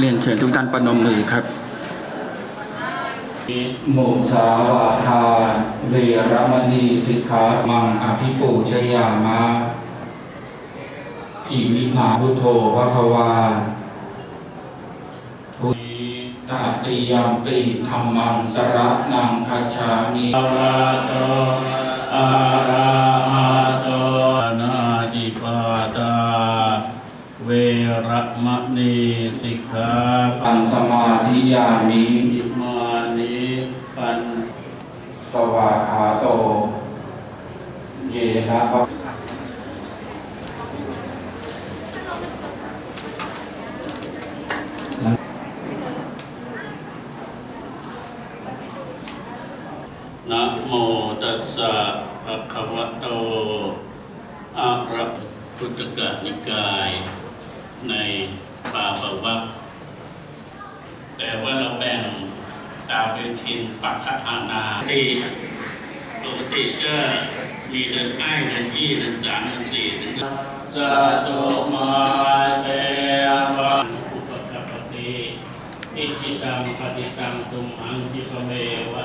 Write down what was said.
เรียนเชิญทุกท่านประนมมือครับมุสาวาทาเวรมณีสิกขามังอภิปูชยามะอิมินาพุทโธภควาพุทธาติยมปิธรรมังสระนังคัจฉามิอะระโต วระมะนีสิกขาปันสมาธิยามิปิมานิปันสวาคาโต เยนะภะนะโมตัสสะภะคะวะโตอะระพุทธกนิกาย ในปาปวัคแต่ว่าเราแบ่งตามเป็นทินปักขานาที่ปกติก็มีเดือนห้าเดือนยี่เดือนสามเดือนสี่เดือนสาธุมาเตวะอุปกัปปติอิจิตังปฏิตังตุมหังจิปเมวะ